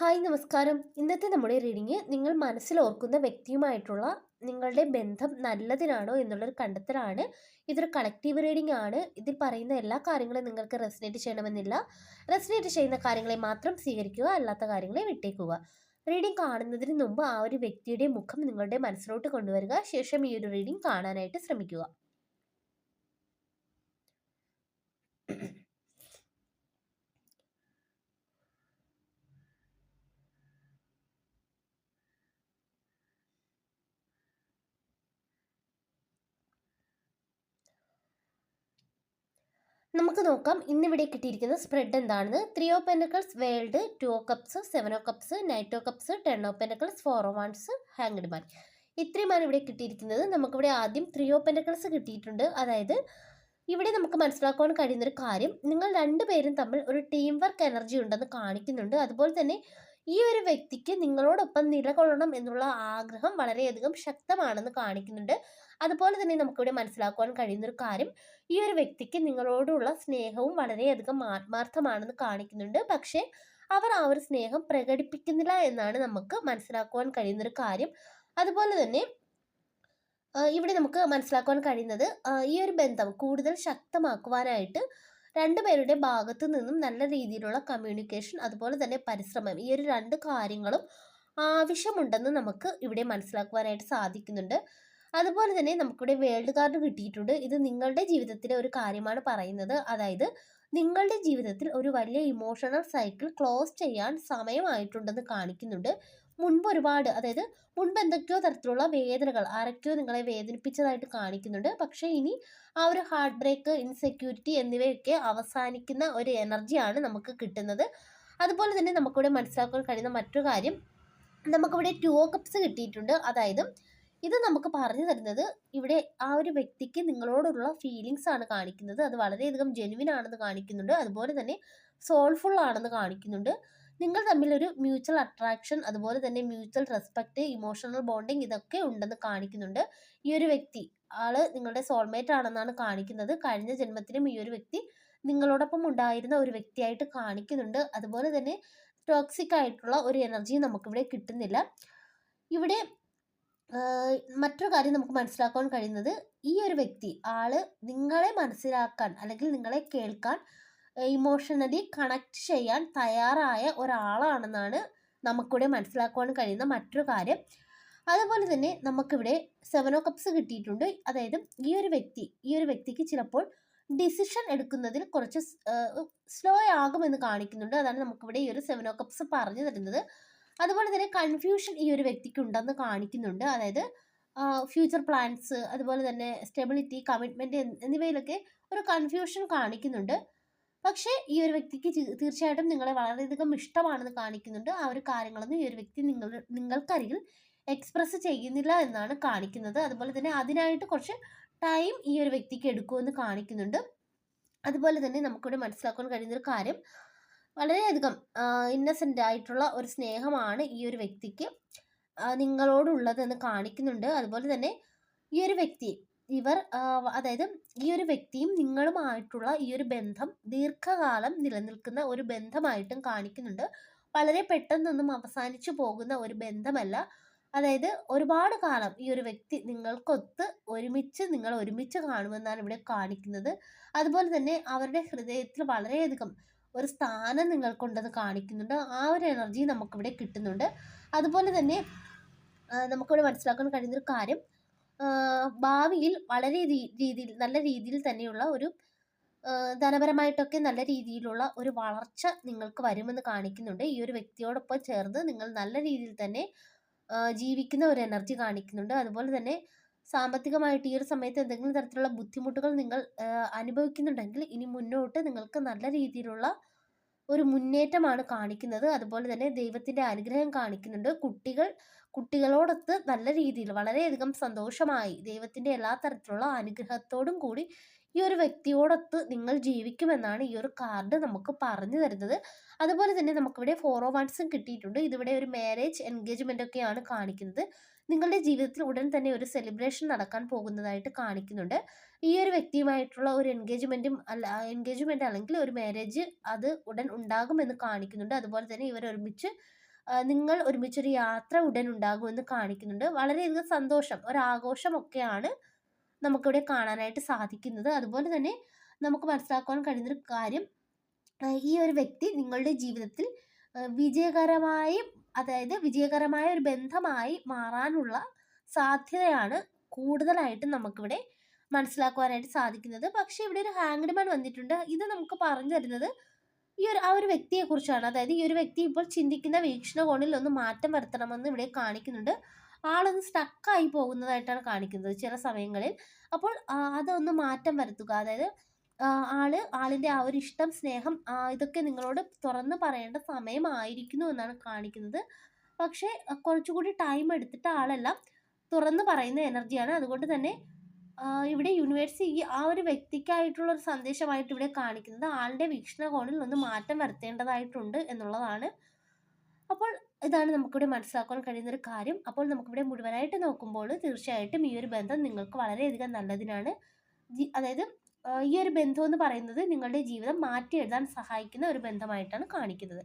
Hi നമസ്കാരം. ഇന്നത്തെ നമ്മുടെ റീഡിങ് നിങ്ങൾ മനസ്സിൽ ഓർക്കുന്ന വ്യക്തിയുമായിട്ടുള്ള നിങ്ങളുടെ ബന്ധം നല്ലതിനാണോ എന്നുള്ളൊരു കണ്ടെത്തലാണ്. ഇതൊരു കളക്റ്റീവ് റീഡിംഗ് ആണ്. ഇതിൽ പറയുന്ന എല്ലാ കാര്യങ്ങളും നിങ്ങൾക്ക് റെസിനേറ്റ് ചെയ്യണമെന്നില്ല. റെസിനേറ്റ് ചെയ്യുന്ന കാര്യങ്ങളെ മാത്രം സ്വീകരിക്കുക അല്ലാത്ത കാര്യങ്ങളെ വിട്ടേക്കുക. റീഡിംഗ് കാണുന്നതിന് മുമ്പ് ആ ഒരു വ്യക്തിയുടെ മുഖം നിങ്ങളുടെ മനസ്സിലോട്ട് കൊണ്ടുവരിക ശേഷം ഈ ഒരു റീഡിംഗ് കാണാനായിട്ട് ശ്രമിക്കുക. നമുക്ക് നോക്കാം. ഇന്നിവിടെ കിട്ടിയിരിക്കുന്ന സ്പ്രെഡ് എന്താണെന്ന്. Three of pentacles world two of cups seven of cups knight of cups ten of pentacles four of wands hanged man ഇത്രയുമാണ് ഇവിടെ കിട്ടിയിരിക്കുന്നത്. നമുക്കിവിടെ ആദ്യം ത്രീ ഓ പെൻഡക്കിൾസ് കിട്ടിയിട്ടുണ്ട്. അതായത് ഇവിടെ നമുക്ക് മനസ്സിലാക്കുവാൻ കഴിയുന്നൊരു കാര്യം. നിങ്ങൾ രണ്ടുപേരും തമ്മിൽ ഒരു ടീം വർക്ക് എനർജി ഉണ്ടെന്ന് കാണിക്കുന്നുണ്ട്. അതുപോലെ തന്നെ ഈ ഒരു വ്യക്തിക്ക് നിങ്ങളോടൊപ്പം നിലകൊള്ളണം എന്നുള്ള ആഗ്രഹം വളരെയധികം ശക്തമാണെന്ന് കാണിക്കുന്നുണ്ട്. അതുപോലെ തന്നെ നമുക്കിവിടെ മനസ്സിലാക്കുവാൻ കഴിയുന്ന ഒരു കാര്യം ഈ ഒരു വ്യക്തിക്ക് നിങ്ങളോടുള്ള സ്നേഹവും വളരെയധികം ആത്മാർത്ഥമാണെന്ന് കാണിക്കുന്നുണ്ട്. പക്ഷേ അവർ ആ ഒരു സ്നേഹം പ്രകടിപ്പിക്കുന്നില്ല എന്നാണ് നമുക്ക് മനസ്സിലാക്കുവാൻ കഴിയുന്ന ഒരു കാര്യം. അതുപോലെ തന്നെ ഇവിടെ നമുക്ക് മനസ്സിലാക്കുവാൻ കഴിയുന്നത് ഈ ഒരു ബന്ധം കൂടുതൽ ശക്തമാക്കുവാനായിട്ട് രണ്ടുപേരുടെ ഭാഗത്തു നിന്നും നല്ല രീതിയിലുള്ള കമ്മ്യൂണിക്കേഷൻ അതുപോലെ തന്നെ പരിശ്രമം ഈ ഒരു രണ്ട് കാര്യങ്ങളും ആവശ്യമുണ്ടെന്ന് നമുക്ക് ഇവിടെ മനസ്സിലാക്കുവാനായിട്ട് സാധിക്കുന്നുണ്ട്. അതുപോലെ തന്നെ നമുക്കിവിടെ വേൾഡ് കാർഡ് കിട്ടിയിട്ടുണ്ട്. ഇത് നിങ്ങളുടെ ജീവിതത്തിലെ ഒരു കാര്യമാണ് പറയുന്നത്. അതായത് നിങ്ങളുടെ ജീവിതത്തിൽ ഒരു വലിയ ഇമോഷണൽ സൈക്കിൾ ക്ലോസ് ചെയ്യാൻ സമയമായിട്ടുണ്ടെന്ന് കാണിക്കുന്നുണ്ട്. മുൻപ് ഒരുപാട് അതായത് മുൻപ് എന്തൊക്കെയോ തരത്തിലുള്ള വേദനകൾ ആരൊക്കെയോ നിങ്ങളെ വേദനിപ്പിച്ചതായിട്ട് കാണിക്കുന്നുണ്ട്. പക്ഷേ ഇനി ആ ഒരു ഹാർട്ട് ബ്രേക്ക് ഇൻസെക്യൂരിറ്റി എന്നിവയൊക്കെ അവസാനിക്കുന്ന ഒരു എനർജിയാണ് നമുക്ക് കിട്ടുന്നത്. അതുപോലെ തന്നെ നമുക്കിവിടെ മനസ്സിലാക്കാൻ കഴിയുന്ന മറ്റൊരു കാര്യം നമുക്കിവിടെ ടു കപ്സ് കിട്ടിയിട്ടുണ്ട്. അതായത് ഇത് നമുക്ക് പറഞ്ഞു തരുന്നത് ഇവിടെ ആ ഒരു വ്യക്തിക്ക് നിങ്ങളോടുള്ള ഫീലിങ്സ് ആണ് കാണിക്കുന്നത്. അത് വളരെയധികം ജെനുവിൻ ആണെന്ന് കാണിക്കുന്നുണ്ട്. അതുപോലെ തന്നെ സോൾഫുൾ ആണെന്ന് കാണിക്കുന്നുണ്ട്. നിങ്ങൾ തമ്മിലൊരു മ്യൂച്വൽ അട്രാക്ഷൻ അതുപോലെ തന്നെ മ്യൂച്വൽ റെസ്പെക്റ്റ് ഇമോഷണൽ ബോണ്ടിങ് ഇതൊക്കെ ഉണ്ടെന്ന് കാണിക്കുന്നുണ്ട്. ഈ ഒരു വ്യക്തി ആൾ നിങ്ങളുടെ സോൾമേറ്റ് ആണെന്നാണ് കാണിക്കുന്നത്. കഴിഞ്ഞ ജന്മത്തിലും ഈ ഒരു വ്യക്തി നിങ്ങളോടൊപ്പം ഉണ്ടായിരുന്ന ഒരു വ്യക്തിയായിട്ട് കാണിക്കുന്നുണ്ട്. അതുപോലെ തന്നെ ടോക്സിക് ആയിട്ടുള്ള ഒരു എനർജി നമുക്കിവിടെ കിട്ടുന്നില്ല. ഇവിടെ മറ്റൊരു കാര്യം നമുക്ക് മനസ്സിലാക്കാൻ കഴിയുന്നത് ഈ ഒരു വ്യക്തി ആൾ നിങ്ങളെ മനസ്സിലാക്കാൻ അല്ലെങ്കിൽ നിങ്ങളെ കേൾക്കാൻ ഇമോഷണലി കണക്ട് ചെയ്യാൻ തയ്യാറായ ഒരാളാണെന്നാണ് നമുക്കിവിടെ മനസ്സിലാക്കുവാൻ കഴിയുന്ന മറ്റൊരു കാര്യം. അതുപോലെ തന്നെ നമുക്കിവിടെ സെവൻ ഓ കപ്സ് കിട്ടിയിട്ടുണ്ട്. അതായത് ഈ ഒരു വ്യക്തി ഈ ഒരു വ്യക്തിക്ക് ചിലപ്പോൾ ഡിസിഷൻ എടുക്കുന്നതിൽ കുറച്ച് സ്ലോ ആകുമെന്ന് കാണിക്കുന്നുണ്ട്. അതാണ് നമുക്കിവിടെ ഈ ഒരു സെവൻ ഓ കപ്സ് പറഞ്ഞു തരുന്നത്. അതുപോലെ തന്നെ കൺഫ്യൂഷൻ ഈ ഒരു വ്യക്തിക്ക് ഉണ്ടെന്ന് കാണിക്കുന്നുണ്ട്. അതായത് ഫ്യൂച്ചർ പ്ലാൻസ് അതുപോലെ തന്നെ സ്റ്റെബിലിറ്റി കമ്മിറ്റ്മെന്റ് എന്നിവയിലൊക്കെ ഒരു കൺഫ്യൂഷൻ കാണിക്കുന്നുണ്ട്. പക്ഷേ ഈ ഒരു വ്യക്തിക്ക് തീർച്ചയായിട്ടും നിങ്ങളെ വളരെയധികം ഇഷ്ടമാണെന്ന് കാണിക്കുന്നുണ്ട്. ആ ഒരു കാര്യങ്ങളൊന്നും ഈ ഒരു വ്യക്തി നിങ്ങൾ നിങ്ങൾക്കരികിൽ എക്സ്പ്രസ് ചെയ്യുന്നില്ല എന്നാണ് കാണിക്കുന്നത്. അതുപോലെ തന്നെ അതിനായിട്ട് കുറച്ച് ടൈം ഈ ഒരു വ്യക്തിക്ക് എടുക്കുമെന്ന് കാണിക്കുന്നുണ്ട്. അതുപോലെ തന്നെ നമുക്കിവിടെ മനസ്സിലാക്കാൻ കഴിയുന്ന ഒരു കാര്യം വളരെയധികം ഇന്നസെന്റ് ആയിട്ടുള്ള ഒരു സ്നേഹമാണ് ഈ ഒരു വ്യക്തിക്ക് നിങ്ങളോടുള്ളതെന്ന് കാണിക്കുന്നുണ്ട്. അതുപോലെ തന്നെ ഈ ഒരു വ്യക്തി ഇവർ അതായത് ഈ ഒരു വ്യക്തിയും നിങ്ങളുമായിട്ടുള്ള ഈ ഒരു ബന്ധം ദീർഘകാലം നിലനിൽക്കുന്ന ഒരു ബന്ധമായിട്ടും കാണിക്കുന്നുണ്ട്. വളരെ പെട്ടെന്നൊന്നും അവസാനിച്ചു പോകുന്ന ഒരു ബന്ധമല്ല. അതായത് ഒരുപാട് കാലം ഈ ഒരു വ്യക്തി നിങ്ങൾക്കൊത്ത് ഒരുമിച്ച് നിങ്ങൾ ഒരുമിച്ച് കാണുമെന്നാണ് ഇവിടെ കാണിക്കുന്നത്. അതുപോലെ തന്നെ അവരുടെ ഹൃദയത്തിൽ വളരെയധികം ഒരു സ്ഥാനം നിങ്ങൾക്കുണ്ടെന്ന് കാണിക്കുന്നുണ്ട്. ആ ഒരു എനർജി നമുക്കിവിടെ കിട്ടുന്നുണ്ട്. അതുപോലെ തന്നെ നമുക്കിവിടെ മനസ്സിലാക്കാൻ കഴിയുന്നൊരു കാര്യം ഭാവിയിൽ വളരെ രീതിയിൽ നല്ല രീതിയിൽ തന്നെയുള്ള ഒരു ധനപരമായിട്ടൊക്കെ നല്ല രീതിയിലുള്ള ഒരു വളർച്ച നിങ്ങൾക്ക് വരുമെന്ന് കാണിക്കുന്നുണ്ട്. ഈ ഒരു വ്യക്തിയോടൊപ്പം ചേർന്ന് നിങ്ങൾ നല്ല രീതിയിൽ തന്നെ ജീവിക്കുന്ന ഒരു എനർജി കാണിക്കുന്നുണ്ട്. അതുപോലെ തന്നെ സാമ്പത്തികമായിട്ട് ഈ ഒരു സമയത്ത് എന്തെങ്കിലും തരത്തിലുള്ള ബുദ്ധിമുട്ടുകൾ നിങ്ങൾ അനുഭവിക്കുന്നുണ്ടെങ്കിൽ ഇനി മുന്നോട്ട് നിങ്ങൾക്ക് നല്ല രീതിയിലുള്ള ഒരു മുന്നേറ്റമാണ് കാണിക്കുന്നത്. അതുപോലെ തന്നെ ദൈവത്തിന്റെ അനുഗ്രഹം കാണിക്കുന്നുണ്ട്. കുട്ടികൾ കുട്ടികളോടൊത്ത് നല്ല രീതിയിൽ വളരെയധികം സന്തോഷമായി ദൈവത്തിന്റെ എല്ലാ തരത്തിലുള്ള അനുഗ്രഹത്തോടും കൂടി ഈ ഒരു വ്യക്തിയോടൊത്ത് നിങ്ങൾ ജീവിക്കുമെന്നാണ് ഈ ഒരു കാർഡ് നമുക്ക് പറഞ്ഞു തരുന്നത്. അതുപോലെ തന്നെ നമുക്കിവിടെ ഓ വൺസും കിട്ടിയിട്ടുണ്ട്. ഇതിവിടെ ഒരു മാരേജ് എൻഗേജ്മെന്റ് ഒക്കെയാണ് കാണിക്കുന്നത്. നിങ്ങളുടെ ജീവിതത്തിൽ ഉടൻ തന്നെ ഒരു സെലിബ്രേഷൻ നടക്കാൻ പോകുന്നതായിട്ട് കാണിക്കുന്നുണ്ട്. ഈ ഒരു വ്യക്തിയുമായിട്ടുള്ള ഒരു എൻഗേജ്മെന്റും അല്ല എൻഗേജ്മെന്റ് അല്ലെങ്കിൽ ഒരു മാരേജ് അത് ഉടൻ ഉണ്ടാകുമെന്ന് കാണിക്കുന്നുണ്ട്. അതുപോലെ തന്നെ ഇവർ ഒരുമിച്ച് നിങ്ങൾ ഒരുമിച്ചൊരു യാത്ര ഉടൻ ഉണ്ടാകുമെന്ന് കാണിക്കുന്നുണ്ട്. വളരെയധികം സന്തോഷം ഒരാഘോഷമൊക്കെയാണ് നമുക്കിവിടെ കാണാനായിട്ട് സാധിക്കുന്നത്. അതുപോലെ തന്നെ നമുക്ക് മനസ്സിലാക്കുവാൻ കഴിയുന്നൊരു കാര്യം ഈ ഒരു വ്യക്തി നിങ്ങളുടെ ജീവിതത്തിൽ വിജയകരമായി അതായത് വിജയകരമായ ഒരു ബന്ധമായി മാറാനുള്ള സാധ്യതയാണ് കൂടുതലായിട്ടും നമുക്കിവിടെ മനസ്സിലാക്കുവാനായിട്ട് സാധിക്കുന്നത്. പക്ഷേ ഇവിടെ ഒരു ഹാങ്ഡ് മാൻ വന്നിട്ടുണ്ട്. ഇത് നമുക്ക് പറഞ്ഞു തരുന്നത് ഈ ഒരു ആ ഒരു വ്യക്തിയെ കുറിച്ചാണ്. അതായത് ഈ ഒരു വ്യക്തി ഇപ്പോൾ ചിന്തിക്കുന്ന വീക്ഷണകോണിൽ ഒന്ന് മാറ്റം വരുത്തണമെന്ന് ഇവിടെ കാണിക്കുന്നുണ്ട്. ആളൊന്ന് സ്റ്റക്കായി പോകുന്നതായിട്ടാണ് കാണിക്കുന്നത് ചില സമയങ്ങളിൽ. അപ്പോൾ അതൊന്ന് മാറ്റം വരുത്തുക. അതായത് ആൾ ആളിന്റെ ആ ഒരു ഇഷ്ടം സ്നേഹം ഇതൊക്കെ നിങ്ങളോട് തുറന്ന് പറയേണ്ട സമയമായിരിക്കുന്നു എന്നാണ് കാണിക്കുന്നത്. പക്ഷേ കുറച്ചുകൂടി ടൈം എടുത്തിട്ട് ആളെല്ലാം തുറന്ന് പറയുന്ന എനർജിയാണ് അതുകൊണ്ട് തന്നെ ഇവിടെ യൂണിവേഴ്സ് ഈ ആ ഒരു വ്യക്തിക്കായിട്ടുള്ള ഒരു സന്ദേശമായിട്ട് ഇവിടെ കാണിക്കുന്നത് ആളുടെ വീക്ഷണകോണിൽ ഒന്ന് മാറ്റം വരുത്തേണ്ടതായിട്ടുണ്ട് എന്നുള്ളതാണ്. അപ്പോൾ ഇതാണ് നമുക്കിവിടെ മനസ്സിലാക്കാൻ കഴിയുന്ന ഒരു കാര്യം. അപ്പോൾ നമുക്കിവിടെ മുഴുവനായിട്ട് നോക്കുമ്പോൾ തീർച്ചയായിട്ടും ഈ ഒരു ബന്ധം നിങ്ങൾക്ക് വളരെയധികം നല്ലതിനാണ്. അതായത് ഈ ഒരു ബന്ധം എന്ന് പറയുന്നത് നിങ്ങളുടെ ജീവിതം മാറ്റി എഴുതാൻ സഹായിക്കുന്ന ഒരു ബന്ധമായിട്ടാണ് കാണിക്കുന്നത്.